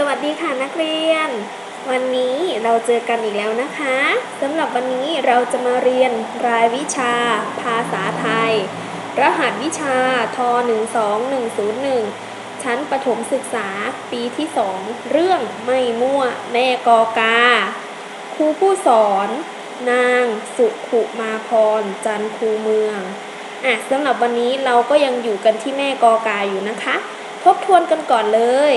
สวัสดีค่ะนักเรียน วันนี้เราเจอกันอีกแล้วนะคะสำหรับวันนี้เราจะมาเรียนรายวิชา ภาษาไทย รหัสวิชาท12101 ชั้นประถมศึกษาปีที่ 2 เรื่องไม่มั่วแม่กอกา ครูผู้สอน นางสุขุมาพร จันคูเมืองอะสำหรับวันนี้เราก็ยังอยู่กันที่แม่กอกาอยู่นะคะ ทบทวนกันก่อนเลย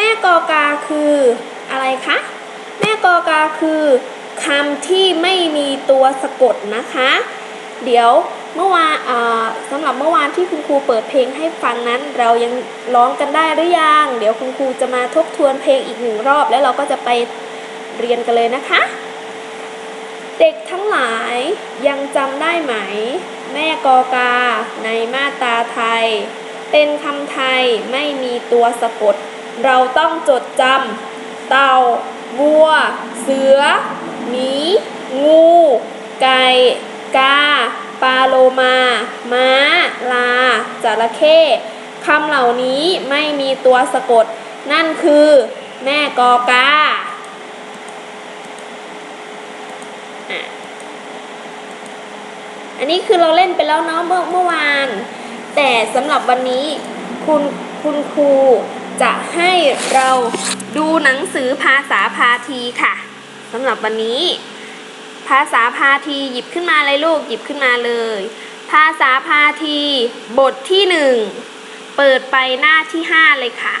ม่กอกาคืออะไรคะ แม่กอกาคือคำที่ไม่มีตัวสะกดนะคะ เดี๋ยวเมื่อวานสำหรับเมื่อวานที่คุณครูเปิดเพลงให้ฟังนั้น เรายังร้องกันได้หรือยัง เดี๋ยวคุณครูจะมาทบทวนเพลงอีกหนึ่งรอบ แล้วเราก็จะไปเรียนกันเลยนะคะ เด็กทั้งหลายยังจำได้ไหม แม่กอกาในมาตาไทย เป็นคำไทยไม่มีตัวสะกด เราต้องจดจำเต่าวัว เสือ หมี งู ไก่ กา ปลาโลมา ม้า ลา จระเข้คำเหล่านี้ไม่มีตัวสะกด นั่นคือแม่กอกาอันนี้คือเราเล่นไปแล้วเนาะเมื่อเมื่อวาน แต่สำหรับวันนี้คุณคุณครู จะให้เราดูหนังสือภาษาพาทีค่ะสำหรับวันนี้ ภาษาพาทีหยิบขึ้นมาเลยลูกหยิบขึ้นมาเลย ภาษาพาทีบทที่หนึ่งเปิดไปหน้าที่ห้าเลยค่ะ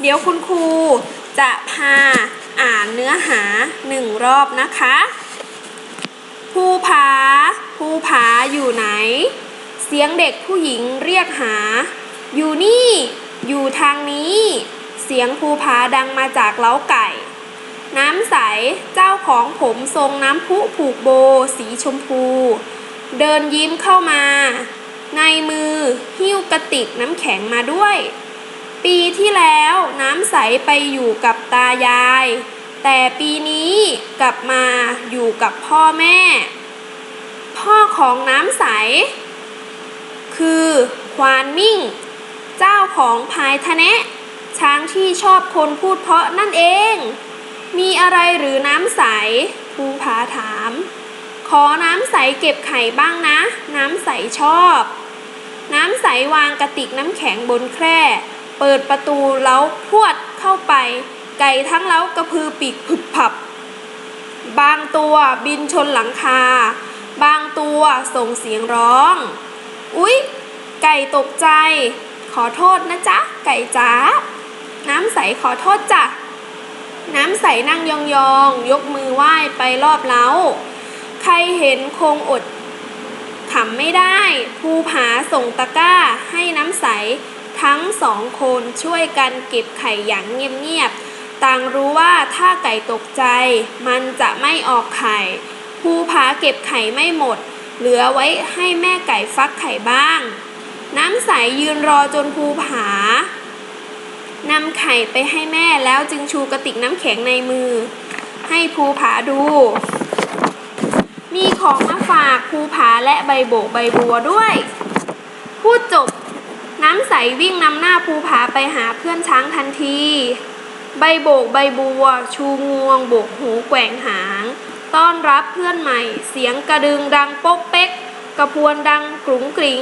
เดี๋ยวคุณครูจะพาอ่านเนื้อหาหนึ่งรอบนะคะภูผาภูผาอยู่ไหน เสียงเด็กผู้หญิงเรียกหา อยู่นี่ อยู่ทางนี้ เสียงภูผาดังมาจากเล้าไก่ น้ำใส เจ้าของผมทรงน้ำพุผูกโบ สีชมพู เดินยิ้มเข้ามา ในมือหิ้วกระติกน้ำแข็งมาด้วย ปีที่แล้วน้ำใสไปอยู่กับตายาย แต่ปีนี้กลับมาอยู่กับพ่อแม่ พ่อของน้ำใส คือควานมิ่ง ของพายทะเนะ ช้างที่ชอบคนพูดเพราะนั่นเอง มีอะไรหรือน้ำใสภูผาถาม ขอน้ำใสเก็บไข่บ้างนะ น้ำใสชอบ น้ำใสวางกระติกน้ำแข็งบนแคร่ เปิดประตูเล้าพรวดเข้าไป ไก่ทั้งเล้ากระพือปีกผึบผับบางตัวบินชนหลังคา บางตัวส่งเสียงร้อง อุ๊ย ไก่ตกใจ ขอโทษนะจ๊ะ ไก่จ๋า น้ำใสขอโทษจ้ะ น้ำใสนั่งยองๆยกมือไหว้ไปรอบเล้า ใครเห็นคงอดขำไม่ได้ ภูผาส่งตะกร้าให้น้ำใสทั้งสองคนช่วยกันเก็บไข่อย่างเงียบๆ ต่างรู้ว่าถ้าไก่ตกใจ มันจะไม่ออกไข่ ภูผาเก็บไข่ไม่หมด เหลือไว้ให้แม่ไก่ฟักไข่บ้างำใสยืนรอจนภูผานำไข่ไปให้แม่แล้วจึงชูกระติกน้ำแข็งในมือ ให้ภูผาดู มีของมาฝากภูผาและใบโบกใบบัวด้วย พูดจบ น้ำใสวิ่งนำหน้าภูผาไปหาเพื่อนช้างทันที ใบโบกใบบัว ชูงวงโบกหูแกว่งหาง ต้อนรับเพื่อนใหม่ เสียงกระดึงดังโป๊กเป๊กกระพวนดังกรุงกริง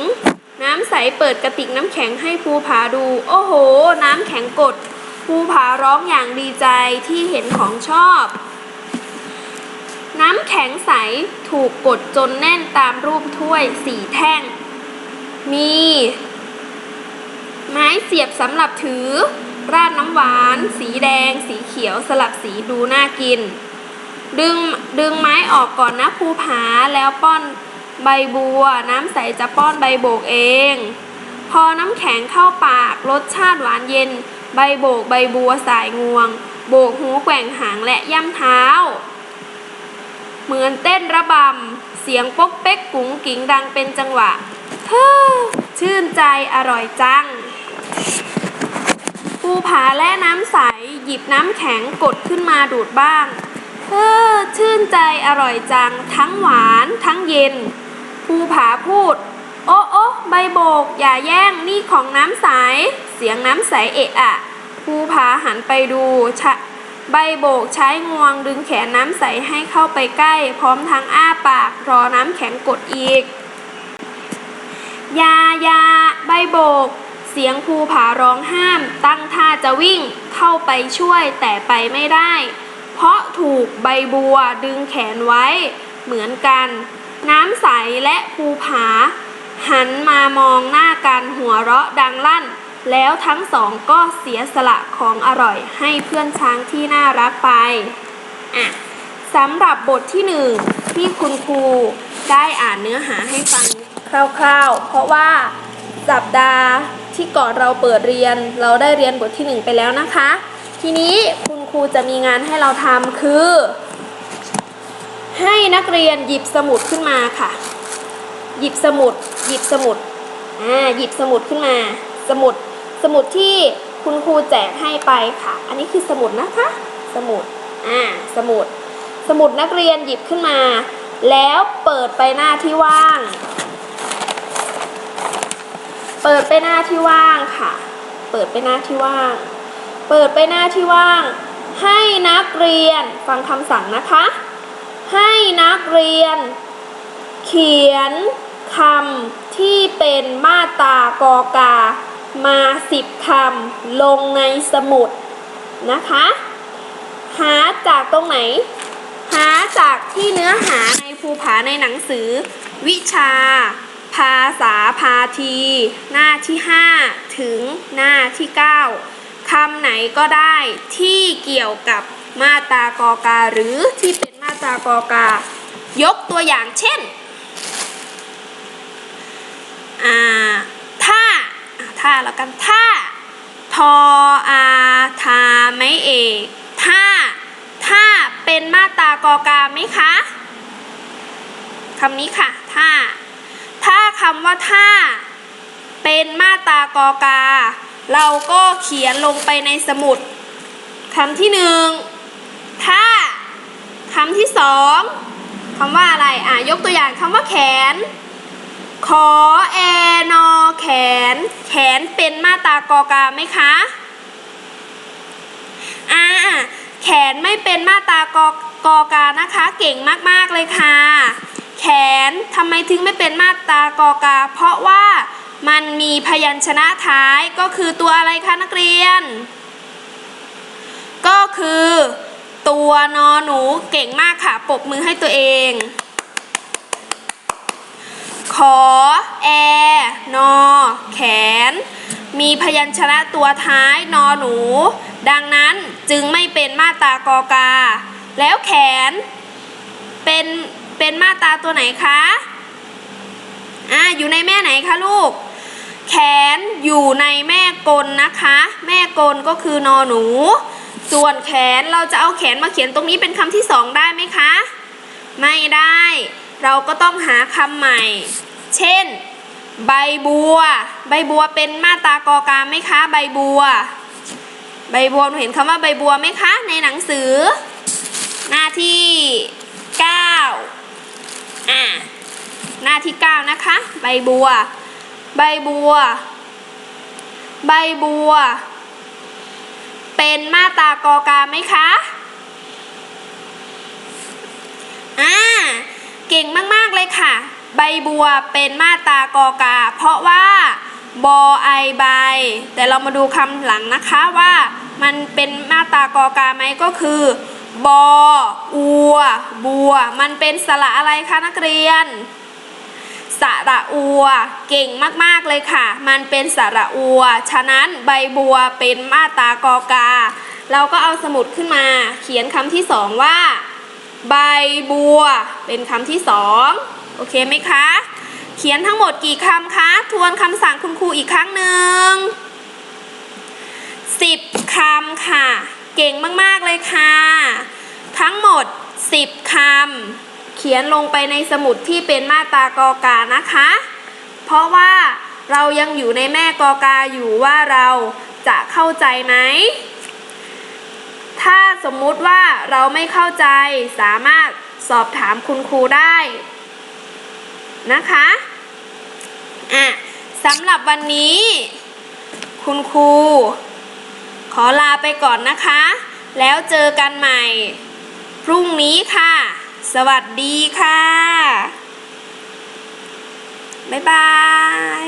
น้ำใสเปิดกระติกน้ำแข็งให้ภูผาดู โอ้โห น้ำแข็งกดภูผาร้องอย่างดีใจที่เห็นของชอบ น้ำแข็งใสถูกกดจนแน่นตามรูปถ้วยสี่แท่ง มี ไม้เสียบสำหรับถือ ราดน้ำหวาน สีแดง สีเขียวสลับสีดูน่ากิน ดึงดึงไม้ออกก่อนนะภูผาแล้วป้อน ใบบัว น้ำใสจะป้อนใบโบกเอง พอน้ำแข็งเข้าปาก รสชาติหวานเย็น ใบโบกใบบัวสายงวง โบกหูแกว่งหางและย่ำเท้า เหมือนเต้นระบำ เสียงป๊กเป๊กกุ๋งกิ๋งดังเป็นจังหวะเธอชื่นใจอร่อยจังภูผาและน้ำใส หยิบน้ำแข็งกดขึ้นมาดูดบ้างเออชื่นใจอร่อยจัง ทั้งหวานทั้งเย็น ภูผาพูด โอ้โอ้ใบโบก อย่าแย่งนี่ของน้ำใส เสียงน้ำใสเอะอะภูผาหันไปดูชะใบโบกใช้งวงดึงแขนน้ำใสให้เข้าไปใกล้ พร้อมทั้งอ้าปากรอน้ำแข็งกดอีก ยายาใบโบก เสียงภูผาร้องห้าม ตั้งท่าจะวิ่งเข้าไปช่วยแต่ไปไม่ได้ เพราะถูกใบบัวดึงแขนไว้ เหมือนกัน น้ำใสและภูผา หันมามองหน้ากันหัวเราะดังลั่น แล้วทั้งสองก็เสียสละของอร่อยให้เพื่อนช้างที่น่ารักไปอะสำหรับบทที่หนึ่งที่คุณครูได้อ่านเนื้อหาให้ฟังคร่าวๆ เพราะว่าสัปดาห์ที่ก่อนเราเปิดเรียนเราได้เรียนบทที่หนึ่งไปแล้วนะคะ ทีนี้คุณครูจะมีงานให้เราทำคือ ให้นักเรียนหยิบสมุดขึ้นมาค่ะ หยิบสมุด หยิบสมุดอ่าหยิบสมุดขึ้นมา สมุด สมุดที่คุณครูแจกให้ไปค่ะ อันนี้คือสมุดนะคะ สมุด อ่า สมุด สมุดนักเรียนหยิบขึ้นมา แล้วเปิดไปหน้าที่ว่าง เปิดไปหน้าที่ว่างค่ะ เปิดไปหน้าที่ว่าง เปิดไปหน้าที่ว่าง ให้นักเรียนฟังคำสั่งนะคะ ให้นักเรียน เขียนคำที่เป็นมาตรากอกา มาสิบคำลงในสมุดนะคะ หาจากตรงไหน หาจากที่เนื้อหาในภูผาในหนังสือ วิชา ภาษาพาที หน้าที่ 5 ถึงหน้าที่ 9คำไหนก็ได้ที่เกี่ยวกับมาตรากอกาหรือที่เป็น มาตรากอกา ยกตัวอย่างเช่นถ้าถ้าแล้วกันถ้าทออาทาไม่เอกถ้าถ้าเป็นมาตรากอกาไหมคะคำนี้ค่ะถ้า ถ้าคำว่าถ้า เป็นมาตรากอกา เราก็เขียนลงไปในสมุดคำที่หนึ่งถ้า คำที่สองคำว่าอะไรอะยกตัวอย่างคำว่าแขน ขอแอนอแขน แขนเป็นมาตากอกาไหมคะอ่าแขนไม่เป็นมาตากอกอกานะคะ เก่งมากๆเลยค่ะ แขนทำไมถึงไม่เป็นมาตากอกา เพราะว่ามันมีพยัญชนะท้ายก็คือตัวอะไรคะนักเรียน ก็คือ ตัวนอหนูเก่งมากค่ะ ปบมือให้ตัวเอง ขอแอนอแขน มีพยัญชนะตัวท้ายนอหนู ดังนั้นจึงไม่เป็นมาตากอกา แล้วแขน เป็นเป็นมาตาตัวไหนคะอ่าอยู่ในแม่ไหนคะลูก แขนอยู่ในแม่กลนะคะ แม่กลก็คือนอหนู ส่วนแขนเราจะเอาแขนมาเขียนตรงนี้เป็นคำที่สองได้ไหมคะ ไม่ได้ เราก็ต้องหาคำใหม่ เช่น ใบบัว ใบบัวเป็นมาตากอกาไหมคะ ใบบัว ใบบัวหนูเห็นคำว่าใบบัวไหมคะ ในหนังสือ หน้าที่9อ่าหน้าที่ 9 นะคะ ใบบัว ใบบัว ใบบัว เป็นมาตรากอกาไหมคะอ่าเก่งมากๆเลยค่ะ ใบบัวเป็นมาตรากอกา เพราะว่าบอไอใบ แต่เรามาดูคำหลังนะคะว่ามันเป็นมาตรากอกาไหมก็คือบออัว บัว มันเป็นสระอะไรคะนักเรียน สระอัว เก่งมากๆเลยค่ะ มันเป็นสระอัว ฉะนั้นใบบัวเป็นมาตากอกา เราก็เอาสมุดขึ้นมา เขียนคำที่สองว่า ใบบัว เป็นคำที่สองโอเคไหมคะ เขียนทั้งหมดกี่คำคะ ทวนคำสั่งคุณครูอีกครั้งหนึ่งสิบคำค่ะ เก่งมากๆเลยค่ะ ทั้งหมด10คำ เขียนลงไปในสมุดที่เป็นมาตากอกานะคะ เพราะว่าเรายังอยู่ในแม่กอกาอยู่ว่าเราจะเข้าใจไหม ถ้าสมมุติว่าเราไม่เข้าใจสามารถสอบถามคุณครูได้นะคะอะสำหรับวันนี้ คุณครู ขอลาไปก่อนนะคะ แล้วเจอกันใหม่ พรุ่งนี้ค่ะ สวัสดีค่ะ บ๊ายบาย